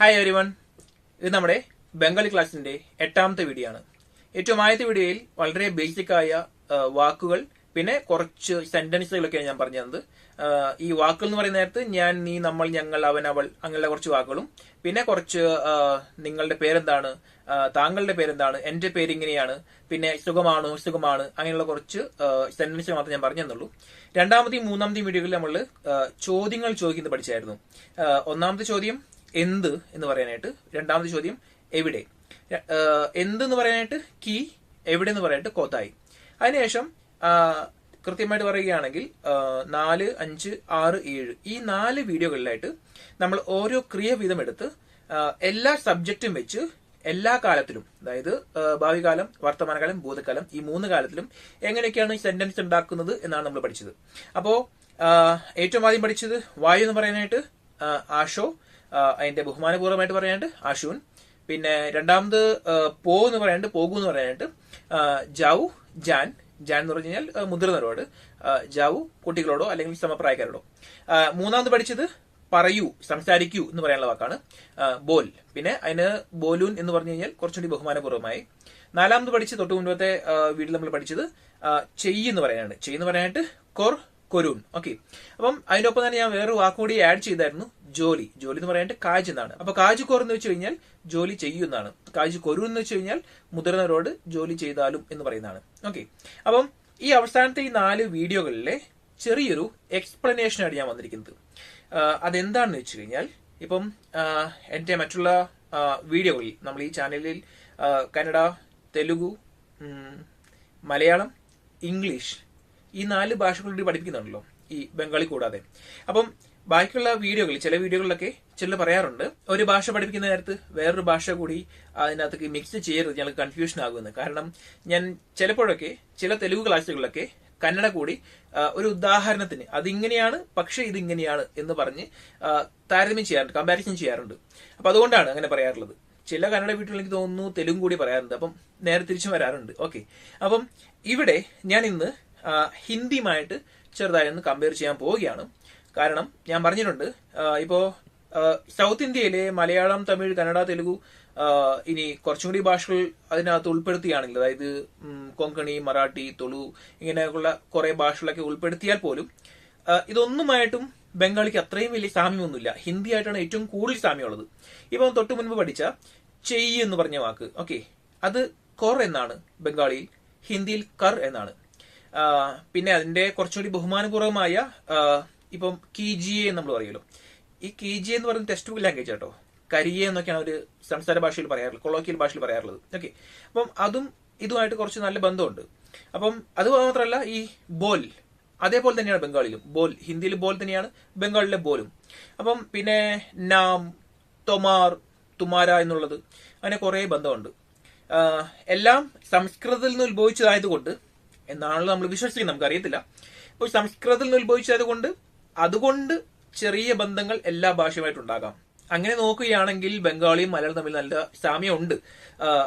Hi every one ഇത് നമ്മുടെ ബംഗാളി ക്ലാസ്സിന്റെ എട്ടാമത്തെ വീഡിയോ ആണ്. ഏറ്റവും ആദ്യത്തെ വീഡിയോയിൽ വളരെ ബേസിക് ആയ വാക്കുകൾ പിന്നെ കുറച്ച് സെന്റൻസുകളൊക്കെയാണ് ഞാൻ പറഞ്ഞു തന്നത്. ഈ വാക്കുകൾ എന്ന് പറയുന്ന നേരത്ത് ഞാൻ നീ നമ്മൾ ഞങ്ങൾ അവൻ അവൾ അങ്ങനെയുള്ള കുറച്ച് വാക്കുകളും പിന്നെ കുറച്ച് നിങ്ങളുടെ പേരെന്താണ് താങ്കളുടെ പേരെന്താണ് എന്റെ പേര് ഇങ്ങനെയാണ് പിന്നെ സുഖമാണോ സുഖമാണ് അങ്ങനെയുള്ള കുറച്ച് സെന്റൻസ് മാത്രമേ ഞാൻ പറഞ്ഞു തന്നുള്ളൂ. രണ്ടാമത്തെയും മൂന്നാമത്തെയും വീഡിയോകളിൽ നമ്മൾ ചോദ്യങ്ങൾ ചോദിക്കുന്നത് പഠിച്ചായിരുന്നു. ഒന്നാമത്തെ ചോദ്യം എന്ത് എന്ന് പറയാനായിട്ട് രണ്ടാമത്തെ ചോദ്യം എവിടെ? എന്ത് എന്ന് പറയാനായിട്ട് കീ എവിടെ എന്ന് പറയാനായിട്ട് കോത്തായി. അതിനുശേഷം കൃത്യമായിട്ട് പറയുകയാണെങ്കിൽ നാല് അഞ്ച് ആറ് ഏഴ്. ഈ നാല് വീഡിയോകളിലായിട്ട് നമ്മൾ ഓരോ ക്രിയ വീതം എടുത്ത് എല്ലാ സബ്ജക്റ്റും വെച്ച് എല്ലാ കാലത്തിലും അതായത് ഭാവി കാലം വർത്തമാനകാലം ഭൂതകാലം ഈ മൂന്ന് കാലത്തിലും എങ്ങനെയൊക്കെയാണ് സെന്റൻസ് ഉണ്ടാക്കുന്നത് എന്നാണ് നമ്മൾ പഠിച്ചത്. അപ്പോ ഏറ്റവും ആദ്യം പഠിച്ചത് വായു എന്ന് പറയാനായിട്ട് ആഷോ അതിന്റെ ബഹുമാനപൂർവമായിട്ട് പറയാനായിട്ട് ആഷുൻ പിന്നെ രണ്ടാമത് പോ എന്ന് പറയാനായിട്ട് പോകൂ എന്ന് പറയാനായിട്ട് ആ, ജാവു ജാൻ. ജാൻ എന്ന് പറഞ്ഞു കഴിഞ്ഞാൽ മുതിർന്നവരോട് ജാവു കുട്ടികളോടോ അല്ലെങ്കിൽ സമപ്രായക്കാരോടോ മൂന്നാമത് പഠിച്ചത് പറയൂ സംസാരിക്കൂ എന്ന് പറയാനുള്ള വാക്കാണ് ബോൽ. പിന്നെ അതിന് ബോലൂൻ എന്ന് പറഞ്ഞു കഴിഞ്ഞാൽ കുറച്ചുകൂടി ബഹുമാനപൂർവമായി. നാലാമത് പഠിച്ച് തൊട്ട് മുൻപത്തെ വീട്ടിൽ നമ്മൾ പഠിച്ചത് ചെയ് എന്ന് പറയാനാണ്. ചെയ് എന്ന് പറയാനായിട്ട് കൊർ കൊരൂൻ ഓക്കെ. അപ്പം അതിനൊപ്പം തന്നെ ഞാൻ വേറൊരു വാക്കുകൂടി ആഡ് ചെയ്തായിരുന്നു. ജോലി. ജോലി എന്ന് പറയാനായിട്ട് കാജ് എന്നാണ്. അപ്പൊ കാജ് കോർ എന്ന് വെച്ച് കഴിഞ്ഞാൽ ജോലി ചെയ്യുന്നതാണ് കാജ് കൊരു എന്ന് വെച്ച് കഴിഞ്ഞാൽ മുതിർന്നവരോട് ജോലി ചെയ്താലും എന്ന് പറയുന്നതാണ്. ഓക്കെ അപ്പം ഈ അവസാനത്തെ ഈ നാല് വീഡിയോകളിലെ ചെറിയൊരു എക്സ്പ്ലനേഷനാണ് ഞാൻ വന്നിരിക്കുന്നത്. അതെന്താണെന്ന് വെച്ച് കഴിഞ്ഞാൽ ഇപ്പം ആ, എന്റെ മറ്റുള്ള വീഡിയോകളിൽ നമ്മൾ ഈ ചാനലിൽ കന്നഡ തെലുഗു മലയാളം ഇംഗ്ലീഷ് ഈ നാല് ഭാഷകളുടെ പഠിപ്പിക്കുന്നുണ്ടല്ലോ ഈ ബംഗാളി കൂടാതെ. അപ്പം ബാക്കിയുള്ള വീഡിയോകളിൽ ചില വീഡിയോകളിലൊക്കെ ചില പറയാറുണ്ട്. ഒരു ഭാഷ പഠിപ്പിക്കുന്ന നേരത്ത് വേറൊരു ഭാഷ കൂടി അതിനകത്തേക്ക് മിക്സ് ചെയ്യരുത് ഞങ്ങൾക്ക് കൺഫ്യൂഷൻ ആകുമെന്ന്. കാരണം ഞാൻ ചിലപ്പോഴൊക്കെ ചില തെലുഗു ക്ലാസ്സുകളിലൊക്കെ കന്നഡ കൂടി ഒരു ഉദാഹരണത്തിന് അതിങ്ങനെയാണ് പക്ഷെ ഇതിങ്ങനെയാണ് എന്ന് പറഞ്ഞ് താരതമ്യം ചെയ്യാറുണ്ട് കമ്പാരിസൺ ചെയ്യാറുണ്ട്. അപ്പൊ അതുകൊണ്ടാണ് അങ്ങനെ പറയാറുള്ളത്. ചില കന്നഡ വീട്ടിൽ എനിക്ക് തോന്നുന്നു തെലുങ്ക് കൂടി പറയാറുണ്ട്. അപ്പം നേരെ തിരിച്ചും വരാറുണ്ട്. ഓക്കെ അപ്പം ഇവിടെ ഞാൻ ഇന്ന് ഹിന്ദിയുമായിട്ട് ചെറുതായി ഒന്ന് കമ്പയർ ചെയ്യാൻ പോവുകയാണ്. കാരണം ഞാൻ പറഞ്ഞിട്ടുണ്ട്. ഇപ്പോ സൗത്ത് ഇന്ത്യയിലെ മലയാളം തമിഴ് കന്നഡ തെലുഗു ഇനി കുറച്ചും കൂടി ഭാഷകൾ അതിനകത്ത് ഉൾപ്പെടുത്തിയാണെങ്കിൽ അതായത് കൊങ്കണി മറാഠി തുളു ഇങ്ങനെയൊക്കെയുള്ള കുറെ ഭാഷകളൊക്കെ ഉൾപ്പെടുത്തിയാൽ പോലും ഇതൊന്നുമായിട്ടും ബംഗാളിക്ക് അത്രയും വലിയ സാമ്യമൊന്നുമില്ല. ഹിന്ദി ആയിട്ടാണ് ഏറ്റവും കൂടുതൽ സാമ്യമുള്ളത്. ഇപ്പം തൊട്ടു മുൻപ് പഠിച്ച ചെയ് എന്ന് പറഞ്ഞ വാക്ക് ഓക്കെ അത് കൊർ എന്നാണ് ബംഗാളിയിൽ ഹിന്ദിയിൽ കർ എന്നാണ്. പിന്നെ അതിന്റെ കുറച്ചുകൂടി ബഹുമാനപൂർവമായ ഇപ്പം ജി എ നമ്മൾ പറയുമല്ലോ. ഈ കീജിയെ എന്ന് പറയുന്ന ടെക്സ്റ്റ് ബുക്ക് ലാംഗ്വേജ് കേട്ടോ കരിയെ എന്നൊക്കെയാണ് ഒരു സംസ്ഥാന ഭാഷയിൽ പറയാറുള്ളത് കൊളോക്കിയൽ ഭാഷയിൽ പറയാറുള്ളത്. ഓക്കെ അപ്പം അതും ഇതുമായിട്ട് കുറച്ച് നല്ല ബന്ധമുണ്ട്. അപ്പം അത് മാത്രമല്ല ഈ ബോൽ അതേപോലെ തന്നെയാണ് ബംഗാളിലും. ബോൽ ഹിന്ദിയിൽ ബോൽ തന്നെയാണ് ബംഗാളിലെ ബോലും. അപ്പം പിന്നെ നാം തൊമാർ തുമാര എന്നുള്ളത് അങ്ങനെ കുറേ ബന്ധമുണ്ട്. എല്ലാം സംസ്കൃതത്തിൽ നിന്ന് ഉത്ഭവിച്ചതായതുകൊണ്ട് എന്നാണല്ലോ നമ്മൾ വിശ്വസിക്കുന്നത് നമുക്ക് അറിയത്തില്ല അപ്പോൾ സംസ്കൃതത്തിൽ നിന്ന് ഉത്ഭവിച്ചതായതുകൊണ്ട് അതുകൊണ്ട് ചെറിയ ബന്ധങ്ങൾ എല്ലാ ഭാഷയുമായിട്ട് ഭാഷയുമായിട്ടുണ്ടാകാം. അങ്ങനെ നോക്കുകയാണെങ്കിൽ ബംഗാളിയും മലയാളം തമ്മിൽ നല്ല സാമ്യമുണ്ട്.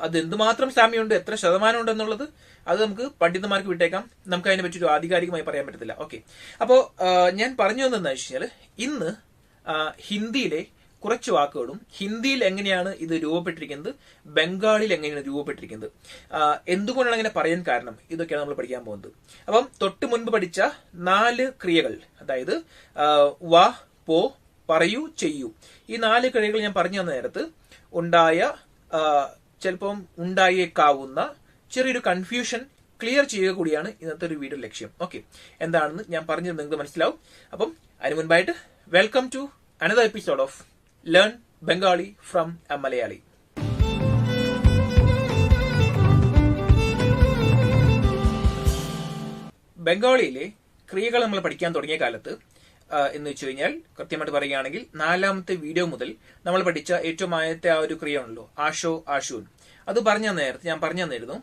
അത് എന്തുമാത്രം സാമ്യമുണ്ട് എത്ര ശതമാനം ഉണ്ട് എന്നുള്ളത് അത് നമുക്ക് പണ്ഡിതന്മാർക്ക് വിട്ടേക്കാം. നമുക്ക് അതിനെ പറ്റി ഒരു ആധികാരികമായി പറയാൻ പറ്റത്തില്ല. ഓക്കെ. അപ്പോ ഞാൻ പറഞ്ഞു വന്നതെന്ന് വെച്ചാൽ ഇന്ന് ഹിന്ദിയിലെ കുറച്ച് വാക്കുകളും ഹിന്ദിയിൽ എങ്ങനെയാണ് ഇത് രൂപപ്പെട്ടിരിക്കുന്നത് ബംഗാളിൽ എങ്ങനെയാണ് രൂപപ്പെട്ടിരിക്കുന്നത് എന്തുകൊണ്ടാണ് അങ്ങനെ പറയാൻ കാരണം ഇതൊക്കെയാണ് നമ്മൾ പഠിക്കാൻ പോകുന്നത്. അപ്പം തൊട്ട് മുൻപ് പഠിച്ച നാല് ക്രിയകൾ അതായത് വ പോ പറയൂ ചെയ്യൂ. ഈ നാല് ക്രിയകൾ ഞാൻ പറഞ്ഞു തന്ന നേരത്ത് ഉണ്ടായ ചിലപ്പം ഉണ്ടായേക്കാവുന്ന ചെറിയൊരു കൺഫ്യൂഷൻ ക്ലിയർ ചെയ്യുക കൂടിയാണ് ഇന്നത്തെ ഒരു വീഡിയോ ലക്ഷ്യം. ഓക്കെ എന്താണെന്ന് ഞാൻ പറഞ്ഞത് നിങ്ങൾക്ക് മനസ്സിലാവും. അപ്പം അതിന് മുൻപായിട്ട് welcome to another episode of learn Bengali from a Malayali ബംഗാളിയിലെ ക്രിയകൾ നമ്മൾ പഠിക്കാൻ തുടങ്ങിയ കാലത്ത് എന്ന് വെച്ച് കഴിഞ്ഞാൽ കൃത്യമായിട്ട് പറയുകയാണെങ്കിൽ നാലാമത്തെ വീഡിയോ മുതൽ നമ്മൾ പഠിച്ച ഏറ്റവും ആദ്യത്തെ ആ ഒരു ക്രിയ ഉണ്ടല്ലോ ആഷോ ആഷൂൻ. അത് പറഞ്ഞ നേരത്തെ ഞാൻ പറഞ്ഞു തന്നിരുന്നു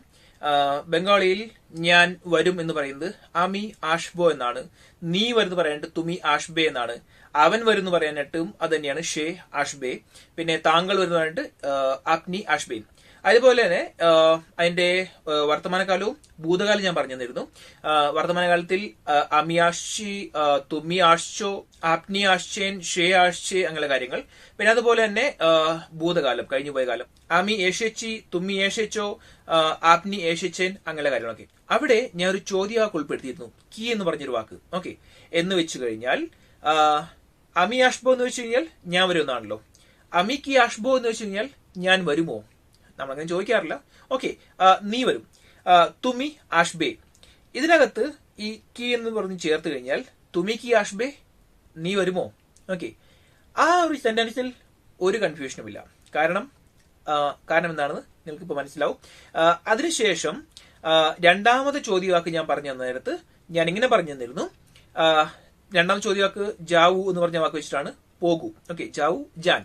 ബംഗാളിയിൽ ഞാൻ വരും എന്ന് പറയുന്നത് അമി ആഷ്ബോ എന്നാണ്. നീ വരുന്നത് പറയാനായിട്ട് തുമി ആഷ്ബേ എന്നാണ്. അവൻ വരുന്നു പറയാനായിട്ടും അത് തന്നെയാണ് ഷേ ആഷ്ബേ. പിന്നെ താങ്കൾ വരുന്നു പറഞ്ഞിട്ട് അഗ്നി അഷ്ബെ അതുപോലെ തന്നെ അതിന്റെ വർത്തമാനകാലവും ഭൂതകാലം ഞാൻ പറഞ്ഞു തന്നിരുന്നു വർത്തമാനകാലത്തിൽ അമിയാഷി തുമ്മി ആശ്ചോ ആപ്നി ആശ്ചേൻ ഷേ ആശ്ചേ അങ്ങനെ കാര്യങ്ങൾ. പിന്നെ അതുപോലെ തന്നെ ഭൂതകാലം കഴിഞ്ഞു പോയ കാലം. അമി ഏഷ്യച്ചി തുമ്മി ഏഷ്യച്ചോ അഗ്നി ആപ്നി ഏഷ്യച്ചേൻ അങ്ങനെ കാര്യങ്ങളൊക്കെ. അവിടെ ഞാൻ ഒരു ചോദ്യവാക്ക് ഉൾപ്പെടുത്തിയിരുന്നു. കീ എന്ന് പറഞ്ഞൊരു വാക്ക്. ഓക്കെ. എന്ന് വെച്ച് കഴിഞ്ഞാൽ അമി ആഷ്ബോ എന്ന് വെച്ച് കഴിഞ്ഞാൽ ഞാൻ വരുമെന്നാണല്ലോ അമി കി ആഷ്ബോ എന്ന് വെച്ച് കഴിഞ്ഞാൽ ഞാൻ വരുമോ? നമ്മളങ്ങനെ ചോദിക്കാറില്ല. ഓക്കെ നീ വരും. തുമി ആഷ്ബേ. ഇതിനകത്ത് ഈ കി എന്ന് പറഞ്ഞ് ചേർത്ത് കഴിഞ്ഞാൽ തുമി കി ആഷ്ബേ നീ വരുമോ? ഓക്കെ ആ ഒരു സെന്റൻസിൽ ഒരു കൺഫ്യൂഷനും ഇല്ല. കാരണം കാരണം എന്താണെന്ന് നിങ്ങൾക്ക് ഇപ്പൊ മനസ്സിലാവും അതിനുശേഷം രണ്ടാമത് ചോദ്യവാക്ക് ഞാൻ പറഞ്ഞു തന്ന നേരത്ത് ഞാൻ ഇങ്ങനെ പറഞ്ഞു തന്നിരുന്നു ആ, ചോദ്യ വാക്ക് ജാവു എന്ന് പറഞ്ഞ വാക്ക് വെച്ചിട്ടാണ് പോകൂ. ഓക്കെ ജാവു ജാൻ.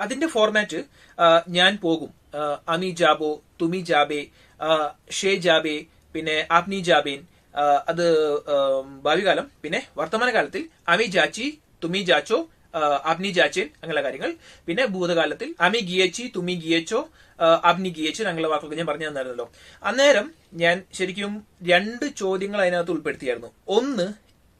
അതിന്റെ ഫോർമാറ്റ് ഞാൻ പോകും. അമി ജാബോ തുമി ജാബേ ഷേ ജാബേ പിന്നെ ആപ്നി ജാബേൻ അത് ഭാവി ഭാവികാലം പിന്നെ വർത്തമാനകാലത്തിൽ അമി ജാച്ചി തുമി ജാച്ചോ അബ്നി ജാച്ചേൻ അങ്ങനെയുള്ള കാര്യങ്ങൾ. പിന്നെ ഭൂതകാലത്തിൽ അമി ഗിയച്ചി തുമി ഗിയച്ചോ അബ്നി ഗിയച്ചൻ അങ്ങനെയുള്ള വാക്കുകൾ ഞാൻ പറഞ്ഞു തന്നായിരുന്നല്ലോ. അന്നേരം ഞാൻ ശരിക്കും രണ്ട് ചോദ്യങ്ങൾ അതിനകത്ത് ഉൾപ്പെടുത്തിയായിരുന്നു. ഒന്ന്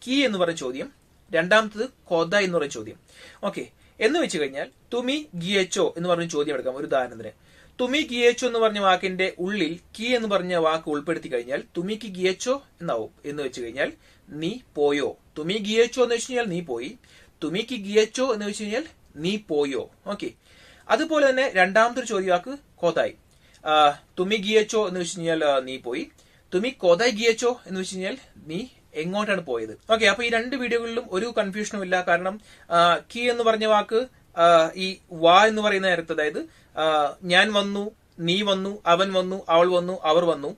കീ എന്ന് പറഞ്ഞ ചോദ്യം രണ്ടാമത്തത് കൊത എന്ന് പറയുന്ന ചോദ്യം. ഓക്കെ എന്ന് വെച്ച് കഴിഞ്ഞാൽ തുമി ഗിയച്ചോ എന്ന് പറഞ്ഞ ചോദ്യം എടുക്കാം ഒരു ഉദാഹരണത്തിന്. തുമി ഗിയച്ചോ എന്ന് പറഞ്ഞ വാക്കിന്റെ ഉള്ളിൽ കി എന്ന് പറഞ്ഞ വാക്ക് ഉൾപ്പെടുത്തി കഴിഞ്ഞാൽ തുമിക്ക് ഗിയച്ചോ എന്നാവും. എന്ന് വെച്ച് കഴിഞ്ഞാൽ നീ പോയോ. തുമി ഗിയച്ചോ എന്ന് വെച്ച് കഴിഞ്ഞാൽ നീ പോയി. തുമിക്ക് ഗിയച്ചോ എന്ന് വെച്ച് കഴിഞ്ഞാൽ നീ പോയോ. ഓക്കെ അതുപോലെ തന്നെ രണ്ടാമത്തെ ഒരു ചോദ്യവാക്ക് കോതായി. തുമി ഗിയച്ചോ എന്ന് വെച്ച് കഴിഞ്ഞാൽ നീ പോയി. തുമി കോതായി ഗിയച്ചോ എന്ന് വെച്ച് കഴിഞ്ഞാൽ നീ എങ്ങോട്ടാണ് പോയത്? ഓക്കെ അപ്പൊ ഈ രണ്ട് വീഡിയോകളിലും ഒരു കൺഫ്യൂഷനും ഇല്ല. കാരണം കീ എന്ന് പറഞ്ഞ വാക്ക് ഈ വാ എന്ന് പറയുന്ന നേരത്ത് അതായത് ഞാൻ വന്നു നീ വന്നു അവൻ വന്നു അവൾ വന്നു അവർ വന്നു.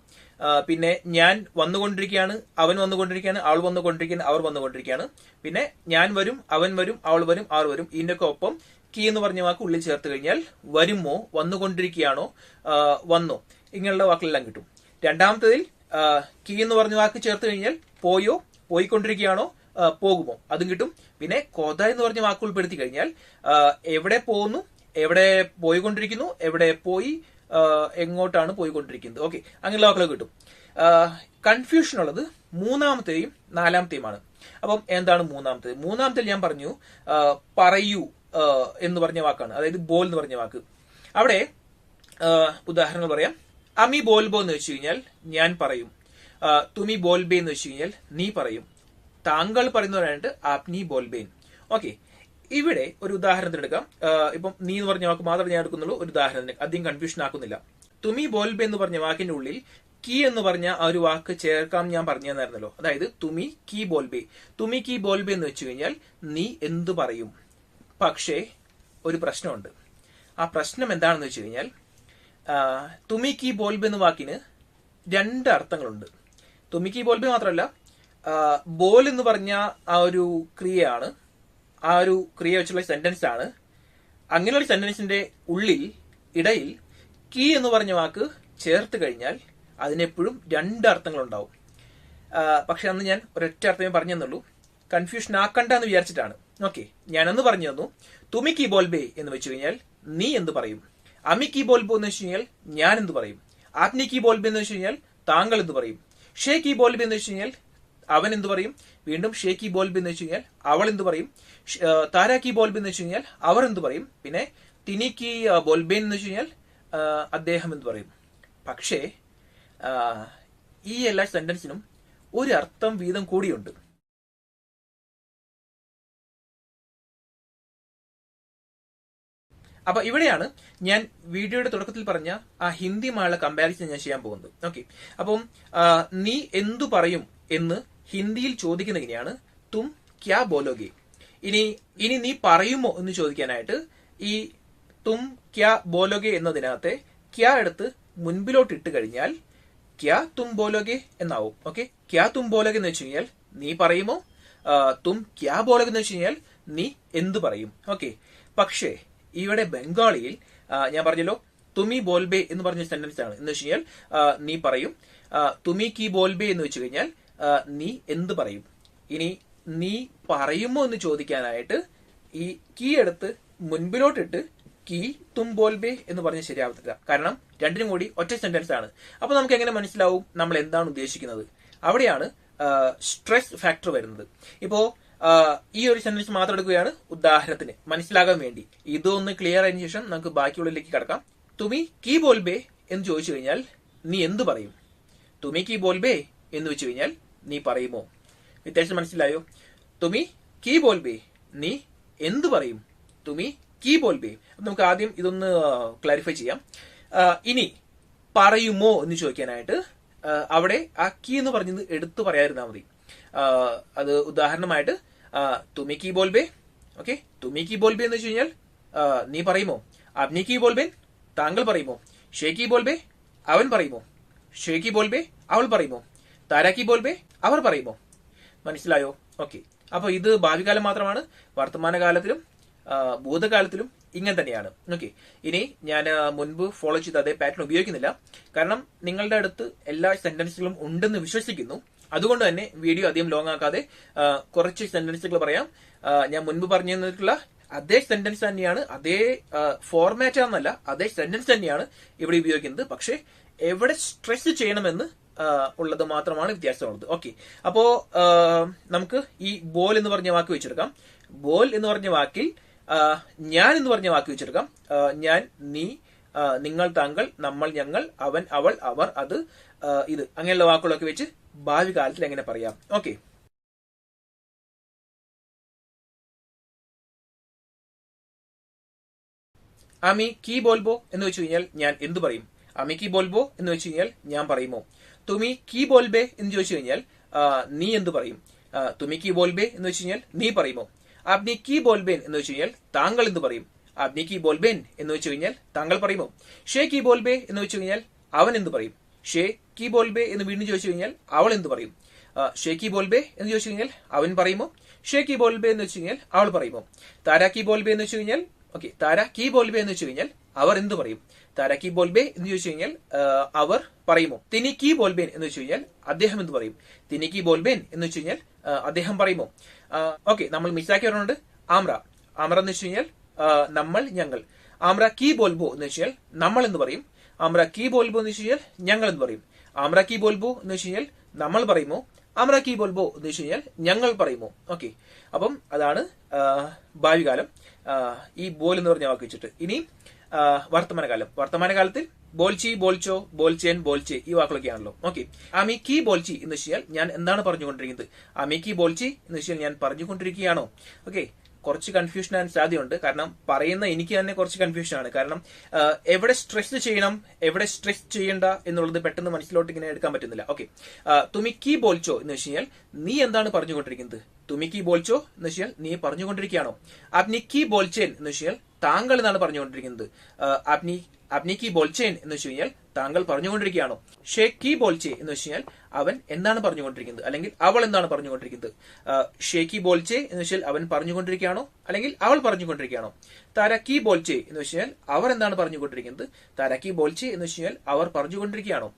പിന്നെ ഞാൻ വന്നുകൊണ്ടിരിക്കുകയാണ് അവൻ വന്നുകൊണ്ടിരിക്കുകയാണ് അവൾ വന്നുകൊണ്ടിരിക്കുകയാണ് അവർ വന്നുകൊണ്ടിരിക്കുകയാണ്. പിന്നെ ഞാൻ വരും അവൻ വരും അവൾ വരും അവർ വരും. ഇതിന്റെയൊക്കെ ഒപ്പം കീ എന്ന് പറഞ്ഞ വാക്ക് ഉള്ളിൽ ചേർത്ത് കഴിഞ്ഞാൽ വരുമോ വന്നുകൊണ്ടിരിക്കുകയാണോ വന്നോ ഇങ്ങനെയുള്ള വാക്കുകളെല്ലാം കിട്ടും. രണ്ടാമത്തതിൽ കീ എന്ന് പറഞ്ഞ വാക്ക് ചേർത്ത് കഴിഞ്ഞാൽ പോയോ പോയിക്കൊണ്ടിരിക്കുകയാണോ പോകുമോ. അതും കിട്ടും. പിന്നെ കോത എന്ന് പറഞ്ഞ വാക്ക് ഉൾപ്പെടുത്തി കഴിഞ്ഞാൽ എവിടെ പോകുന്നു എവിടെ പോയിക്കൊണ്ടിരിക്കുന്നു എവിടെ പോയി എങ്ങോട്ടാണ് പോയിക്കൊണ്ടിരിക്കുന്നത്. ഓക്കെ അങ്ങനെയുള്ള വാക്കുകൾ കിട്ടും. കൺഫ്യൂഷൻ ഉള്ളത് മൂന്നാമത്തെയും നാലാമത്തെയുമാണ്. അപ്പം എന്താണ് മൂന്നാമത്തേത്? മൂന്നാമത്തെ ഞാൻ പറഞ്ഞു പറയൂ എന്ന് പറഞ്ഞ വാക്കാണ്. അതായത് ബോൾ എന്ന് പറഞ്ഞ വാക്ക്. അവിടെ ഉദാഹരണങ്ങൾ പറയാം. അമി ബോൽബോ എന്ന് വെച്ച് കഴിഞ്ഞാൽ ഞാൻ പറയും. തുമി ബോൽബേ എന്ന് വെച്ച് കഴിഞ്ഞാൽ നീ പറയും. താങ്കൾ പറയുന്നവരായിട്ട് ആപ്നി ബോൽബേൻ ഓക്കെ ഇവിടെ ഒരു ഉദാഹരണത്തിന് എടുക്കാം. ഇപ്പം നീ എന്ന് പറഞ്ഞ വാക്ക് മാത്രമേ ഞാൻ എടുക്കുന്നുള്ളൂ ഒരു ഉദാഹരണത്തിന്. അധികം കൺഫ്യൂഷൻ ആക്കുന്നില്ല. തുമി ബോൽബെ എന്ന് പറഞ്ഞ വാക്കിന്റെ ഉള്ളിൽ കീ എന്ന് പറഞ്ഞ ആ ഒരു വാക്ക് ചേർക്കാം ഞാൻ പറഞ്ഞു അതായത് തുമി കീ ബോൽബേ തുമി കീ ബോൽബേ എന്ന് വെച്ച് കഴിഞ്ഞാൽ നീ എന്ത് പറയും? പക്ഷേ ഒരു പ്രശ്നമുണ്ട്. ആ പ്രശ്നം എന്താണെന്ന് വെച്ച് കഴിഞ്ഞാൽ ആ, കി ബോൽബ് എന്ന വാക്കിന് രണ്ട് അർത്ഥങ്ങളുണ്ട്. തുമി കി ബോൽബ് മാത്രമല്ല ബോൽ എന്ന് പറഞ്ഞ ആ ഒരു ക്രിയയാണ് ആ ഒരു ക്രിയ വെച്ചുള്ള സെന്റൻസ് ആണ് അങ്ങനെയുള്ള സെന്റൻസിന്റെ ഉള്ളിൽ ഇടയിൽ കീ എന്ന് പറഞ്ഞ വാക്ക് ചേർത്ത് കഴിഞ്ഞാൽ അതിനെപ്പോഴും രണ്ട് അർത്ഥങ്ങളുണ്ടാവും. പക്ഷെ അന്ന് ഞാൻ ഒരൊറ്റ അർത്ഥമേ പറഞ്ഞു തന്നുള്ളൂ കൺഫ്യൂഷൻ ആക്കണ്ട എന്ന് വിചാരിച്ചിട്ടാണ്. ഓക്കെ ഞാനന്ന് പറഞ്ഞു തന്നു തുമിക്ക് ബോൽബേ എന്ന് വെച്ചു കഴിഞ്ഞാൽ നീ എന്ത് പറയും. അമിക്ക് ബോൽബോ എന്ന് വെച്ച് കഴിഞ്ഞാൽ ഞാൻ എന്ന് പറയും? ആപ്നി കി ബോൽബി എന്ന് വെച്ച് കഴിഞ്ഞാൽ താങ്കൾ എന്ന് പറയും? ഷേക്ക് ബോൽബി എന്ന് വെച്ച് കഴിഞ്ഞാൽ അവൻ എന്ത് പറയും? വീണ്ടും ഷേക്കി ബോൽബ് എന്ന് വെച്ച് കഴിഞ്ഞാൽ അവൾ എന്ത് പറയും? ഷ്- ആ, താരാക്കി ബോൽബ് എന്ന് വെച്ച് കഴിഞ്ഞാൽ അവർ എന്ത് പറയും? പിന്നെ തിനിക്ക് ബോൽബെ എന്ന് വെച്ച് കഴിഞ്ഞാൽ അദ്ദേഹം എന്ത് പറയും? പക്ഷേ ഈ എല്ലാ സെന്റൻസിനും ഒരു അർത്ഥം വീതം കൂടിയുണ്ട്. അപ്പൊ ഇവിടെയാണ് ഞാൻ വീഡിയോയുടെ തുടക്കത്തിൽ പറഞ്ഞ ആ ഹിന്ദിയുമായുള്ള കമ്പാരിസൺ ഞാൻ ചെയ്യാൻ പോകുന്നത്. ഓക്കെ അപ്പം നീ എന്തു പറയും എന്ന് ഹിന്ദിയിൽ ചോദിക്കുന്ന ഇങ്ങനെയാണ്. തും ക്യാ ബോലോഗെ? ഇനി ഇനി നീ പറയുമോ എന്ന് ചോദിക്കാനായിട്ട് ഈ തും ക്യാ ബോലോഗെ എന്നതിനകത്തെ ക്യാ എടുത്ത് മുൻപിലോട്ട് ഇട്ട് കഴിഞ്ഞാൽ ക്യാ തും ബോലോഗെ എന്നാവും. ഓക്കെ ക്യാ തും ബോലോഗെ എന്ന് വെച്ച് കഴിഞ്ഞാൽ നീ പറയുമോ? തും ക്യാ ബോലോഗെ എന്ന് വെച്ച് കഴിഞ്ഞാൽ നീ എന്തു പറയും? ഓക്കെ പക്ഷേ ഇവിടെ ബംഗാളിയിൽ ഞാൻ പറഞ്ഞല്ലോ തുമി ബോൽബെ എന്ന് പറഞ്ഞ സെന്റൻസ് ആണ്. എന്ന് വെച്ച് കഴിഞ്ഞാൽ നീ പറയും. തുമി കി ബോൽബെ എന്ന് വെച്ച് കഴിഞ്ഞാൽ നീ എന്ത് പറയും? ഇനി നീ പറയുമോ എന്ന് ചോദിക്കാനായിട്ട് ഈ കീ എടുത്ത് മുൻപിലോട്ടിട്ട് കീ തും ബോൽബേ എന്ന് പറഞ്ഞ് ശരിയാവത്തില്ല. കാരണം രണ്ടിനും കൂടി ഒറ്റ സെന്റൻസ് ആണ്. അപ്പൊ നമുക്ക് എങ്ങനെ മനസ്സിലാവും നമ്മൾ എന്താണ് ഉദ്ദേശിക്കുന്നത്? അവിടെയാണ് സ്ട്രെസ് ഫാക്ടർ വരുന്നത്. ഇപ്പോ ഈ ഒരു സെന്റൻസ് മാത്രം എടുക്കുകയാണ് ഉദാഹരണത്തിന്. മനസ്സിലാകാൻ വേണ്ടി. ഇതൊന്ന് ക്ലിയർ ആയതിനു ശേഷം നമുക്ക് ബാക്കിയുള്ളിലേക്ക് കടക്കാം. തുമി കീ ബോൽബേ എന്ന് ചോദിച്ചു കഴിഞ്ഞാൽ നീ എന്തു പറയും? തുമി കീ ബോൽബേ എന്ന് വെച്ചു കഴിഞ്ഞാൽ നീ പറയുമോ? വ്യത്യാസം മനസ്സിലായോ? തുമി കീ ബോൽബേ നീ എന്തു പറയും? തുമി കീ ബോൽബേ നമുക്ക് ആദ്യം ഇതൊന്ന് ക്ലാരിഫൈ ചെയ്യാം. ഇനി പറയുമോ എന്ന് ചോദിക്കാനായിട്ട് അവിടെ ആ കീ എന്ന് പറഞ്ഞത് എടുത്തു പറയാതിരുന്നാൽ മതി. അത് ഉദാഹരണമായിട്ട് ആ, কি বলবে ബോൽബേ ഓക്കെ? কি বলবে എന്ന് വെച്ച് നീ പറയുമോ? আপনি কি ബോൽബേൻ താങ്കൾ പറയുമോ? ഷേക്കി ബോൽബേ അവൻ പറയുമോ? ഷേക്കി ബോൽബേ അവൾ പറയുമോ? কি ബോൽബേ അവർ പറയുമോ? മനസ്സിലായോ? ഓക്കെ. അപ്പൊ ഇത് ഭാവികാലം മാത്രമാണ് വർത്തമാനകാലത്തിലും ഭൂതകാലത്തിലും ഇങ്ങനെ തന്നെയാണ്. ഓക്കെ. ഇനി ഞാൻ മുൻപ് ഫോളോ ചെയ്ത അതേ പാറ്റേൺ ഉപയോഗിക്കുന്നില്ല. കാരണം നിങ്ങളുടെ അടുത്ത് എല്ലാ സെന്റൻസുകളും ഉണ്ടെന്ന് വിശ്വസിക്കുന്നു. അതുകൊണ്ട് തന്നെ വീഡിയോ അധികം ലോങ് ആക്കാതെ കുറച്ച് സെന്റൻസുകൾ പറയാം. ഞാൻ മുൻപ് പറഞ്ഞു തന്നിട്ടുള്ള അതേ സെന്റൻസ് തന്നെയാണ് അതേ ഫോർമാറ്റ് ആണെന്നല്ല അതേ സെന്റൻസ് തന്നെയാണ് ഇവിടെ ഉപയോഗിക്കുന്നത്. പക്ഷേ എവിടെ സ്ട്രെസ് ചെയ്യണമെന്ന് ഉള്ളത് മാത്രമാണ് വ്യത്യാസമുള്ളത്. ഓക്കെ അപ്പോ നമുക്ക് ഈ ബോൽ എന്ന് പറഞ്ഞ വാക്ക് വെച്ചെടുക്കാം. ബോൽ എന്ന് പറഞ്ഞ വാക്കിൽ ഞാൻ എന്ന് പറഞ്ഞ വാക്ക് വെച്ചെടുക്കാം. ഞാൻ നീ നിങ്ങൾ താങ്കൾ നമ്മൾ ഞങ്ങൾ അവൻ അവൾ അവർ അത് ഇത്. അങ്ങനെയുള്ള വാക്കുകളൊക്കെ വെച്ച് ഭാവി കാലത്തിൽ എങ്ങനെ പറയാം? ഓക്കെ അമി കീ ബോൽബോ എന്ന് വെച്ച് കഴിഞ്ഞാൽ ഞാൻ എന്തു പറയും? അമി കീ ബോൽബോ എന്ന് വെച്ച് കഴിഞ്ഞാൽ ഞാൻ പറയുമോ? തുമി കീ ബോൽബേ എന്ന് ചോദിച്ചു കഴിഞ്ഞാൽ നീ എന്തു പറയും? തുമി കീ ബോൽബേ എന്ന് വെച്ച് കഴിഞ്ഞാൽ നീ പറയുമോ? അബ്നി കീ ബോൽബേൻ എന്ന് വെച്ച് കഴിഞ്ഞാൽ താങ്കൾ എന്ത് പറയും? അബ്നി കീ ബോൽബേൻ എന്ന് വെച്ച് കഴിഞ്ഞാൽ താങ്കൾ പറയുമോ? ഷേ കീ ബോൽബേ എന്ന് വെച്ച് കഴിഞ്ഞാൽ അവൻ എന്ത് പറയും? ഷേ ബോൽബെ എന്ന് വീണ്ടും ചോദിച്ചു കഴിഞ്ഞാൽ അവൾ എന്ത് പറയും? ഷേക്കി ബോൽബേ എന്ന് ചോദിച്ചു കഴിഞ്ഞാൽ അവൻ പറയുമോ? ഷേ ബോൽബെ എന്ന് വെച്ച് കഴിഞ്ഞാൽ അവൾ പറയുമോ? താരാ ബോൽബെ എന്ന് വെച്ച് കഴിഞ്ഞാൽ ഓക്കെ താര കീ ബോൽബേ എന്ന് വെച്ച് കഴിഞ്ഞാൽ അവർ എന്ത് പറയും? താര കീ ബോൽബേ എന്ന് ചോദിച്ചു കഴിഞ്ഞാൽ അവർ പറയുമോ? തിനി കീ ബോൽബേൻ എന്ന് വെച്ച് കഴിഞ്ഞാൽ അദ്ദേഹം എന്ത് പറയും? തിനി കീ ബോൽബേൻ എന്ന് വെച്ച് കഴിഞ്ഞാൽ അദ്ദേഹം പറയുമോ? ഓക്കെ നമ്മൾ മിസ്സാക്കി പറഞ്ഞുണ്ട് ആമ്ര. ആമ്ര എന്ന് വെച്ച് കഴിഞ്ഞാൽ നമ്മൾ ഞങ്ങൾ. ആമ്ര കീ ബോൽബോ എന്ന് വെച്ചാൽ നമ്മൾ എന്ന് പറയും? ആമ്ര কি বলবো എന്ന് വെച്ച് കഴിഞ്ഞാൽ ഞങ്ങൾ എന്ന് പറയും. ആമ്ര കീ ബോൽബോ എന്ന് വെച്ച് കഴിഞ്ഞാൽ നമ്മൾ പറയുമോ? আমরা കീ ബോൽബോ എന്ന് വെച്ച് കഴിഞ്ഞാൽ ഞങ്ങൾ പറയുമോ? ഓക്കെ. അപ്പം അതാണ് ഭാവികാലം. ഈ ബോൽ എന്ന് പറഞ്ഞ വാക്ക് വെച്ചിട്ട്. ഇനി വർത്തമാനകാലം. വർത്തമാനകാലത്തിൽ ബോൾച്ചി ബോൾച്ചോ ബോൾച്ചേൻ ബോൾച്ചെ ഈ വാക്കുകളൊക്കെയാണല്ലോ. ഓക്കെ. അമി കി ബോൽച്ചി എന്ന് വെച്ചാൽ ഞാൻ എന്താണ് പറഞ്ഞുകൊണ്ടിരിക്കുന്നത്? അമി കി ബോൽച്ചി എന്ന് വെച്ചാൽ ഞാൻ പറഞ്ഞുകൊണ്ടിരിക്കുകയാണോ? ഓക്കെ. കുറച്ച് കൺഫ്യൂഷൻ ആകാൻ സാധ്യതയുണ്ട്. കാരണം പറയുന്ന എനിക്ക് തന്നെ കുറച്ച് കൺഫ്യൂഷൻ ആണ്. കാരണം എവിടെ സ്ട്രെസ് ചെയ്യണം എവിടെ സ്ട്രെസ് ചെയ്യണ്ട എന്നുള്ളത് പെട്ടെന്ന് മനസ്സിലോട്ട് ഇങ്ങനെ എടുക്കാൻ പറ്റുന്നില്ല. ഓക്കെ തുമിക്കി ബോൽച്ചോ എന്ന് വെച്ച് കഴിഞ്ഞാൽ നീ എന്താണ് പറഞ്ഞുകൊണ്ടിരിക്കുന്നത്? തുമിക്കി ബോൽച്ചോ എന്ന് വെച്ചാൽ നീ പറഞ്ഞുകൊണ്ടിരിക്കുകയാണോ? അബ്നിക്കി ബോൽച്ചേൻ എന്ന് വെച്ചാൽ താങ്കൾ എന്നാണ് പറഞ്ഞുകൊണ്ടിരിക്കുന്നത്. ആ, അബ്നി കി ബോൽച്ചേൻ എന്ന് വെച്ച് കഴിഞ്ഞാൽ താങ്കൾ പറഞ്ഞുകൊണ്ടിരിക്കുകയാണോ? ഷേക്കി ബോൽച്ചെ എന്ന് വെച്ച് കഴിഞ്ഞാൽ അവൻ എന്താണ് പറഞ്ഞുകൊണ്ടിരിക്കുന്നത്? അല്ലെങ്കിൽ അവൾ എന്താണ് പറഞ്ഞുകൊണ്ടിരിക്കുന്നത്? ഷേക്കി ബോൽച്ചെ എന്ന് വെച്ചാൽ അവൻ പറഞ്ഞുകൊണ്ടിരിക്കുകയാണോ? അല്ലെങ്കിൽ അവൾ പറഞ്ഞുകൊണ്ടിരിക്കുകയാണോ? താരക്കി ബോൽച്ചെ എന്ന് വെച്ച് അവർ എന്താണ് പറഞ്ഞുകൊണ്ടിരിക്കുന്നത്? താരക്കി ബോൽച്ചെ എന്ന് വെച്ച് അവർ പറഞ്ഞുകൊണ്ടിരിക്കുകയാണോ?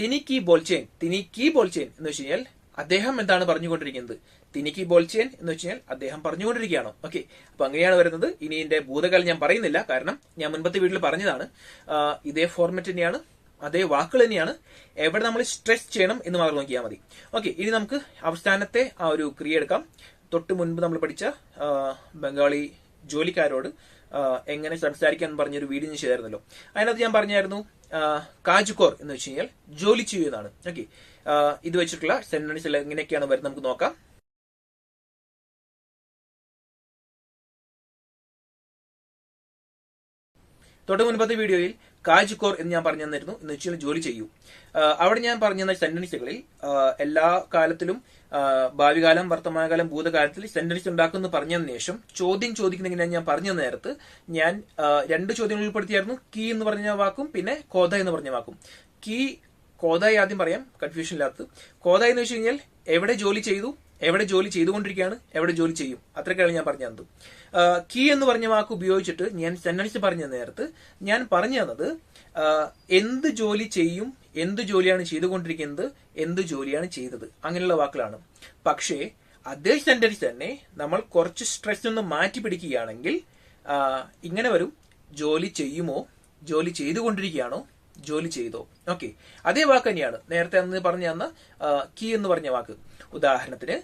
തിനിക്കി ബോൽച്ചേൻ തിനിക്കി ബോൽച്ചേൻ എന്ന് വെച്ച് കഴിഞ്ഞാൽ അദ്ദേഹം എന്താണ് പറഞ്ഞുകൊണ്ടിരിക്കുന്നത്? തിനിക്കി ബോൾച്ചേൻ എന്ന് വെച്ച് കഴിഞ്ഞാൽ അദ്ദേഹം പറഞ്ഞുകൊണ്ടിരിക്കുകയാണോ. ഓക്കെ അപ്പൊ അങ്ങനെയാണ് വരുന്നത്. ഇനി എന്റെ ഭൂതകാലം ഞാൻ പറയുന്നില്ല. കാരണം ഞാൻ മുൻപത്തെ വീട്ടിൽ പറഞ്ഞതാണ്. ഇതേ ഫോർമാറ്റ് തന്നെയാണ്. അതേ വാക്കുകൾ തന്നെയാണ്. എവിടെ നമ്മൾ സ്ട്രെച്ച് ചെയ്യണം എന്ന് മാത്രം നോക്കിയാൽ മതി. ഓക്കെ ഇനി നമുക്ക് അവസാനത്തെ ആ ഒരു ക്രിയ എടുക്കാം. തൊട്ട് മുൻപ് നമ്മൾ പഠിച്ച ബംഗാളി ജോലിക്കാരോട് എങ്ങനെ സംസാരിക്കാൻ പറഞ്ഞൊരു വീഡിയോ ഞാൻ ചെയ്തായിരുന്നല്ലോ. അതിനകത്ത് ഞാൻ പറഞ്ഞായിരുന്നു കാജുക്കോർ എന്ന് വെച്ച് കഴിഞ്ഞാൽ ജോലി ചെയ്യുന്നതാണ് ഓക്കെ ഇത് വെച്ചിട്ടുള്ള സെന്റൻസ് എങ്ങനെയൊക്കെയാണ് വരുന്നത് നമുക്ക് നോക്കാം. തൊട്ട് മുൻപത്തെ വീഡിയോയിൽ കാജ് കോർ എന്ന് ഞാൻ പറഞ്ഞു തന്നിരുന്നു. എന്ന് വെച്ചാൽ ജോലി ചെയ്യൂ. അവിടെ ഞാൻ പറഞ്ഞു സെന്റൻസുകളിൽ എല്ലാ കാലത്തിലും ഭാവികാലം വർത്തമാനകാലം ഭൂതകാലത്തിൽ സെന്റൻസ് ഉണ്ടാക്കുമെന്ന് പറഞ്ഞതിന് ശേഷം ചോദ്യം ചോദിക്കുന്ന ഞാൻ പറഞ്ഞ നേരത്ത് ഞാൻ രണ്ട് ചോദ്യങ്ങൾ ഉൾപ്പെടുത്തിയായിരുന്നു. കീ എന്ന് പറഞ്ഞ വാക്കും പിന്നെ കോത എന്ന് പറഞ്ഞ വാക്കും. കീ കോതായി ആദ്യം പറയാം കൺഫ്യൂഷൻ ഇല്ലാത്തത് കോതായി എന്ന് വെച്ച് കഴിഞ്ഞാൽ എവിടെ ജോലി ചെയ്തു എവിടെ ജോലി ചെയ്തുകൊണ്ടിരിക്കുകയാണ് എവിടെ ജോലി ചെയ്യും. അത്രയ്ക്കാണ് ഞാൻ പറഞ്ഞു തന്നത് കീ എന്ന് പറഞ്ഞ വാക്ക് ഉപയോഗിച്ചിട്ട് ഞാൻ സെന്റൻസ് പറഞ്ഞ നേരത്ത് ഞാൻ പറഞ്ഞു തന്നത് എന്ത് ജോലി ചെയ്യും എന്ത് ജോലിയാണ് ചെയ്തുകൊണ്ടിരിക്കുന്നത് എന്ത് ജോലിയാണ് ചെയ്തത്. അങ്ങനെയുള്ള വാക്കുകളാണ്. പക്ഷേ അതേ സെന്റൻസ് തന്നെ നമ്മൾ കുറച്ച് സ്ട്രെസ് ഒന്ന് മാറ്റി പിടിക്കുകയാണെങ്കിൽ ഇങ്ങനെ വരും. ജോലി ചെയ്യുമോ ജോലി ചെയ്തുകൊണ്ടിരിക്കുകയാണോ ജോലി ചെയ്തോ? ഓക്കെ അതേ വാക്ക് തന്നെയാണ്. നേരത്തെ അന്ന് പറഞ്ഞ അന്ന് കീ എന്ന് പറഞ്ഞ വാക്ക്. ഉദാഹരണത്തിന്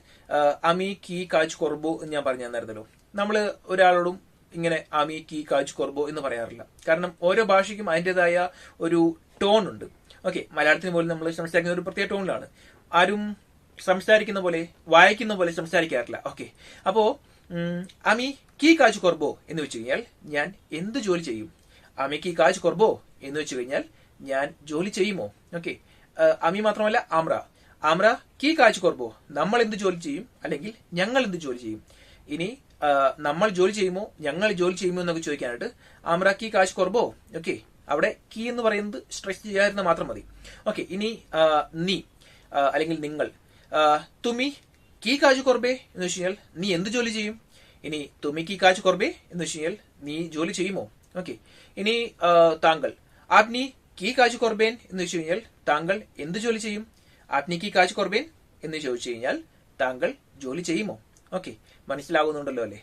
അമി കീ കാജ് കൊർബോ എന്ന് ഞാൻ പറഞ്ഞു തന്നായിരുന്നല്ലോ നമ്മൾ ഒരാളോടും ഇങ്ങനെ അമി കീ കാജ് കൊർബോ എന്ന് പറയാറില്ല. കാരണം ഓരോ ഭാഷയ്ക്കും അതിന്റെതായ ഒരു ടോൺ ഉണ്ട്. ഓക്കെ മലയാളത്തിന് പോലും നമ്മൾ സംസാരിക്കുന്ന ഒരു പ്രത്യേക ടോണിലാണ് ആരും സംസാരിക്കുന്ന പോലെ വായിക്കുന്ന പോലെ സംസാരിക്കാറില്ല. ഓക്കെ അപ്പോ അമി കീ കാജ് കൊർബോ എന്ന് വെച്ച് കഴിഞ്ഞാൽ ഞാൻ എന്ത് ജോലി ചെയ്യും? അമി കീ കാജ് കൊർബോ എന്ന് വെച്ച് കഴിഞ്ഞാൽ ഞാൻ ജോലി ചെയ്യുമോ? ഓക്കെ അമി മാത്രമല്ല ആമ്ര. ആമ്ര കീ കാജ് കൊർബോ നമ്മൾ എന്ത് ജോലി ചെയ്യും? അല്ലെങ്കിൽ ഞങ്ങൾ എന്ത് ജോലി ചെയ്യും? ഇനി നമ്മൾ ജോലി ചെയ്യുമോ? ഞങ്ങൾ ജോലി ചെയ്യുമോ എന്നൊക്കെ ചോദിക്കാനായിട്ട് ആമ്ര കീ കാജ് കൊർബോ ഓക്കെ അവിടെ കീ എന്ന് പറയുന്നത് സ്ട്രെസ് ചെയ്യാതിരുന്ന മാത്രം മതി. ഓക്കെ ഇനി നീ അല്ലെങ്കിൽ നിങ്ങൾ. തുമി കീ കാജ് കൊർബേ എന്ന് വെച്ച് കഴിഞ്ഞാൽ നീ എന്ത് ജോലി ചെയ്യും? ഇനി തുമി കീ കാജ് കൊർബേ എന്ന് വെച്ച് കഴിഞ്ഞാൽ നീ ജോലി ചെയ്യുമോ? ഓക്കെ ഇനി താങ്കൾ. ആപ്നി കീ കാജ് കൊർബേൻ എന്ന് വെച്ച് കഴിഞ്ഞാൽ താങ്കൾ എന്ത് ജോലി ചെയ്യും? ആപ്നി കീ കാജ് കൊർബേൻ എന്ന് ചോദിച്ചു കഴിഞ്ഞാൽ താങ്കൾ ജോലി ചെയ്യുമോ? ഓക്കെ മനസ്സിലാകുന്നുണ്ടല്ലോ അല്ലേ?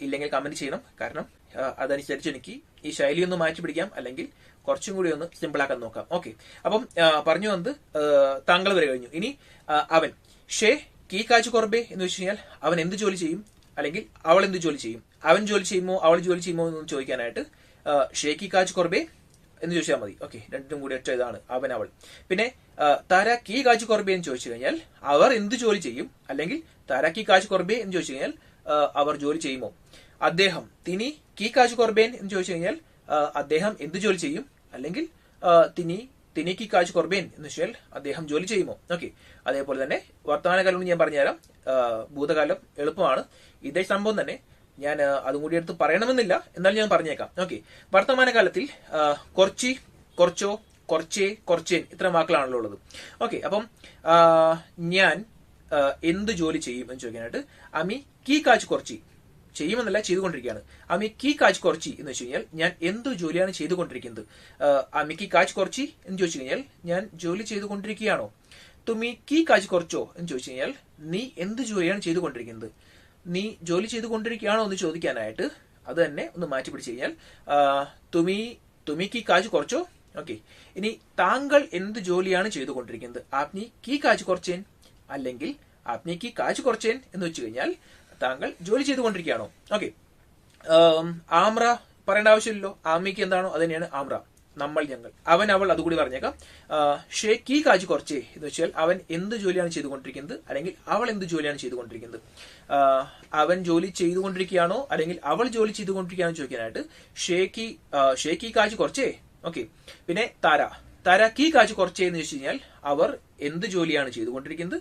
ഇല്ലെങ്കിൽ കമന്റ് ചെയ്യണം. കാരണം അതനുസരിച്ച് എനിക്ക് ഈ ശൈലി ഒന്ന് മാറ്റി പിടിക്കാം. അല്ലെങ്കിൽ കുറച്ചും കൂടി ഒന്ന് സിമ്പിൾ ആക്കാൻ നോക്കാം. ഓക്കെ അപ്പം പറഞ്ഞു വന്നത് ആ, താങ്കൾ വരെ കഴിഞ്ഞു. ഇനി അവൻ. ഷേ കീ കാജ് കൊർബേ എന്ന് വെച്ച് കഴിഞ്ഞാൽ അവൻ എന്ത് ജോലി ചെയ്യും? അല്ലെങ്കിൽ അവൾ എന്ത് ജോലി ചെയ്യും? അവൻ ജോലി ചെയ്യുമോ? അവൾ ജോലി ചെയ്യുമോ എന്ന് ചോദിക്കാനായിട്ട് ഷേ കി കാജ് കൊർബേ എന്ന് ചോദിച്ചാൽ മതി. ഓക്കെ രണ്ടും കൂടി ഒറ്റ ഇതാണ്. അവൻ അവൾ. പിന്നെ താര കി കാജ് എന്ന് ചോദിച്ചു കഴിഞ്ഞാൽ അവർ എന്ത് ജോലി ചെയ്യും? അല്ലെങ്കിൽ താര കി കാജ് എന്ന് ചോദിച്ചു കഴിഞ്ഞാൽ അവർ ജോലി ചെയ്യുമോ? അദ്ദേഹം തിനി കീ കാജ് കൊർബേൻ എന്ന് ചോദിച്ചു കഴിഞ്ഞാൽ അദ്ദേഹം എന്ത് ജോലി ചെയ്യും? അല്ലെങ്കിൽ തിനി തിനി കി കാജ് കൊർബേൻ എന്ന് വെച്ചാൽ അദ്ദേഹം ജോലി ചെയ്യുമോ? ഓക്കെ അതേപോലെ തന്നെ വർത്തമാനകാലം ഞാൻ പറഞ്ഞുതരാം. ഭൂതകാലം എളുപ്പമാണ്. ഇതേ സംഭവം തന്നെ ഞാൻ അതും കൂടി എടുത്ത് പറയണമെന്നില്ല. എന്നാലും ഞാൻ പറഞ്ഞേക്കാം. ഓക്കെ വർത്തമാനകാലത്തിൽ കുറച്ചി കുറച്ചോ കുറച്ചേ കുറച്ചേൻ ഇത്ര വാക്കുകളാണല്ലോ ഉള്ളത്. ഓക്കെ അപ്പം ഞാൻ എന്ത് ജോലി ചെയ്യും എന്ന് ചോദിക്കാനായിട്ട് അമി കീ കാച്ച് കുറച്ചി ചെയ്യുമെന്നല്ല ചെയ്തുകൊണ്ടിരിക്കുകയാണ്. അമി കീ കാച്ച് കുറച്ചി എന്ന് വെച്ച് കഴിഞ്ഞാൽ ഞാൻ എന്ത് ജോലിയാണ് ചെയ്തുകൊണ്ടിരിക്കുന്നത്? കീ കാജ് കുറച്ചി എന്ന് ചോദിച്ചു കഴിഞ്ഞാൽ ഞാൻ ജോലി ചെയ്തുകൊണ്ടിരിക്കുകയാണോ? തുമി കീ കാച്ച് കുറച്ചോ എന്ന് ചോദിച്ചു കഴിഞ്ഞാൽ നീ എന്ത് ജോലിയാണ് ചെയ്തുകൊണ്ടിരിക്കുന്നത്? നീ ജോലി ചെയ്തുകൊണ്ടിരിക്കുകയാണോ എന്ന് ചോദിക്കാനായിട്ട് അത് തന്നെ ഒന്ന് മാറ്റി പിടിച്ചു കഴിഞ്ഞാൽ തുമി തുമിക്ക് കാജ് കുറച്ചോ? ഓക്കെ. ഇനി താങ്കൾ എന്ത് ജോലിയാണ് ചെയ്തുകൊണ്ടിരിക്കുന്നത്? ആപ്നി കീ കാജ് കുറച്ചേൻ? അല്ലെങ്കിൽ ആപ്നി കീ കാജ് കുറച്ചേൻ എന്ന് വെച്ച് കഴിഞ്ഞാൽ താങ്കൾ ജോലി ചെയ്തുകൊണ്ടിരിക്കുകയാണോ? ഓക്കെ. ആമ്ര പറയേണ്ട ആവശ്യമില്ലല്ലോ. ആമിക്ക് എന്താണോ അത് തന്നെയാണ് ആമ്ര. നമ്മൾ ഞങ്ങൾ. അവൻ അവൾ അതുകൂടി പറഞ്ഞേക്കാം. ഷേ കീ കാജ് കുറച്ചേ. എന്ന് വെച്ചാൽ അവൻ എന്ത് ജോലിയാണ് ചെയ്തുകൊണ്ടിരിക്കുന്നത്? അല്ലെങ്കിൽ അവൾ എന്ത് ജോലിയാണ് ചെയ്തുകൊണ്ടിരിക്കുന്നത്? അവൻ ജോലി ചെയ്തുകൊണ്ടിരിക്കുകയാണോ? അല്ലെങ്കിൽ അവൾ ജോലി ചെയ്തുകൊണ്ടിരിക്കുകയാണോ ചോദിക്കാനായിട്ട് ഷേക്കി ഷേക്കി കാജ് കുറച്ചേ? ഓക്കെ. പിന്നെ താര. താര കീ കാജ് കുറച്ചേ എന്ന് വെച്ച് കഴിഞ്ഞാൽ അവർ എന്ത് ജോലിയാണ് ചെയ്തുകൊണ്ടിരിക്കുന്നത്?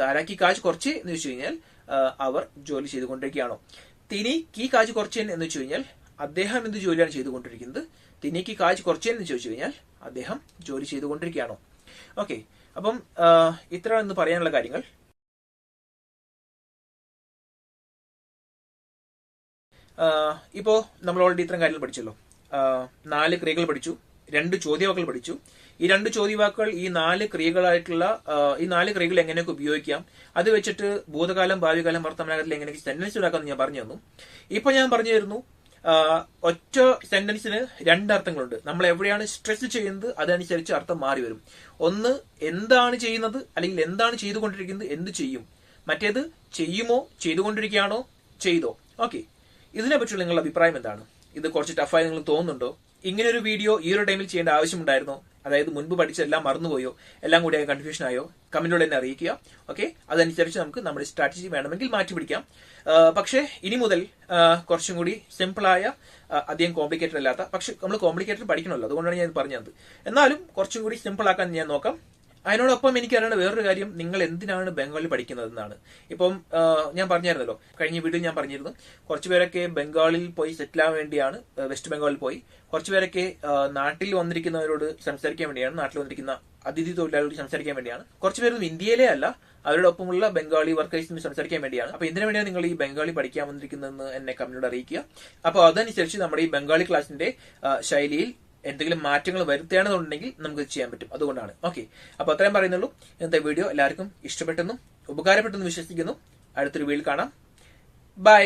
താര കീ കാജ് കുറച്ചേ എന്ന് വെച്ച് കഴിഞ്ഞാൽ അവർ ജോലി ചെയ്തുകൊണ്ടിരിക്കുകയാണോ? തിനി കീ കാജ് കുറച്ചേ എന്ന് വെച്ച് കഴിഞ്ഞാൽ അദ്ദേഹം എന്ത് ജോലിയാണ് ചെയ്തുകൊണ്ടിരിക്കുന്നത്? തിനിക്ക് കാജ് കുറച്ചില്ലെന്ന് ചോദിച്ചു കഴിഞ്ഞാൽ അദ്ദേഹം ജോലി ചെയ്തുകൊണ്ടിരിക്കുകയാണോ? ഓക്കെ അപ്പം ഇത്രയാണ് ഇത്ര എന്ന് പറയാനുള്ള കാര്യങ്ങൾ. ഇപ്പോൾ ഇപ്പോ നമ്മൾ ഓൾറെഡി ഇത്രയും കാര്യങ്ങൾ പഠിച്ചല്ലോ. നാല് ക്രിയകൾ പഠിച്ചു രണ്ട് ചോദ്യവാക്കുകൾ പഠിച്ചു. ഈ രണ്ട് ചോദ്യവാക്കുകൾ ഈ നാല് ക്രിയകളായിട്ടുള്ള ഈ നാല് ക്രിയകൾ എങ്ങനെയൊക്കെ ഉപയോഗിക്കാം? അത് വെച്ചിട്ട് ഭൂതകാലം ഭാവികാലം വർത്തമാനകാലത്തിൽ എങ്ങനെയൊക്കെ സെന്റൻസ് ഉണ്ടാക്കാമെന്ന് ഞാൻ പറഞ്ഞു തന്നു. ഇപ്പൊ ഞാൻ പറഞ്ഞു തരുന്നു ഒറ്റ സെന്റൻസിന് രണ്ടർത്ഥങ്ങളുണ്ട് നമ്മൾ എവിടെയാണ് സ്ട്രെസ് ചെയ്യുന്നത് അതനുസരിച്ച് അർത്ഥം മാറി വരും. ഒന്ന് എന്താണ് ചെയ്യുന്നത് അല്ലെങ്കിൽ എന്താണ് ചെയ്തുകൊണ്ടിരിക്കുന്നത് എന്ത് ചെയ്യും? മറ്റേത് ചെയ്യുമോ ചെയ്തുകൊണ്ടിരിക്കുകയാണോ ചെയ്തോ? ഓക്കെ ഇതിനെ പറ്റിയുള്ള നിങ്ങളുടെ അഭിപ്രായം എന്താണ്? ഇത് കുറച്ച് ടഫായി നിങ്ങൾ തോന്നുന്നുണ്ടോ? ഇങ്ങനെ ഒരു വീഡിയോ ഈ ഒരു ടൈമിൽ ചെയ്യേണ്ട ആവശ്യമുണ്ടായിരുന്നോ. അതായത് മുൻപ് പഠിച്ചെല്ലാം മറന്നുപോയോ? എല്ലാം കൂടി കൺഫ്യൂഷൻ ആയോ? കമന്റിലൂടെ എന്നെ അറിയിക്കുക. ഓക്കെ അതനുസരിച്ച് നമുക്ക് നമ്മുടെ സ്ട്രാറ്റജി വേണമെങ്കിൽ മാറ്റി പിടിക്കാം പക്ഷേ ഇനി മുതൽ കുറച്ചും കൂടി സിമ്പിളായ അധികം കോംപ്ലിക്കേറ്റഡ് അല്ലാത്ത പക്ഷെ നമ്മൾ കോംപ്ലിക്കേറ്റഡ് പഠിക്കണമല്ലോ. അതുകൊണ്ടാണ് ഞാൻ പറഞ്ഞത്. എന്നാലും കുറച്ചും കൂടി സിമ്പിൾ ആക്കാൻ ഞാൻ നോക്കാം. അതിനോടൊപ്പം എനിക്ക് അറിയേണ്ട വേറൊരു കാര്യം നിങ്ങൾ എന്തിനാണ് ബംഗാളിൽ പഠിക്കുന്നതെന്നാണ്. ഇപ്പം ഞാൻ പറഞ്ഞായിരുന്നല്ലോ കഴിഞ്ഞ വീഡിയോ ഞാൻ പറഞ്ഞിരുന്നു കുറച്ച് പേരൊക്കെ ബംഗാളിൽ പോയി സെറ്റിൽ ആവാൻ വേണ്ടിയാണ് വെസ്റ്റ് ബംഗാളിൽ പോയി. കുറച്ച് പേരൊക്കെ നാട്ടിൽ വന്നിരിക്കുന്നവരോട് സംസാരിക്കാൻ വേണ്ടിയാണ് നാട്ടിൽ വന്നിരിക്കുന്ന അതിഥി തൊഴിലാളികൾ സംസാരിക്കാൻ വേണ്ടിയാണ്. കുറച്ച് പേരൊന്നും ഇന്ത്യയിലെ അല്ല അവരോടൊപ്പമുള്ള ബംഗാളി വർക്കേഴ്സിന് സംസാരിക്കാൻ വേണ്ടിയാണ്. അപ്പൊ എന്തിനു വേണ്ടിയാണ് നിങ്ങൾ ഈ ബംഗാളി പഠിക്കാൻ വന്നിരിക്കുന്നതെന്ന് എന്നെ കമ്മിനോട് അറിയിക്കുക. അപ്പോൾ അതനുസരിച്ച് നമ്മുടെ ഈ ബംഗാളി ക്ലാസിന്റെ ശൈലിയിൽ എന്തെങ്കിലും മാറ്റങ്ങൾ വരുത്തുകയാണെന്നുണ്ടെങ്കിൽ നമുക്ക് ചെയ്യാൻ പറ്റും. അതുകൊണ്ടാണ്. ഓക്കെ അപ്പൊ അത്രയും പറയുന്നുള്ളൂ. ഇന്നത്തെ വീഡിയോ എല്ലാവർക്കും ഇഷ്ടപ്പെട്ടെന്നും ഉപകാരപ്പെട്ടെന്നും വിശ്വസിക്കുന്നു. അടുത്തൊരു വീഡിയോ കാണാം. ബൈ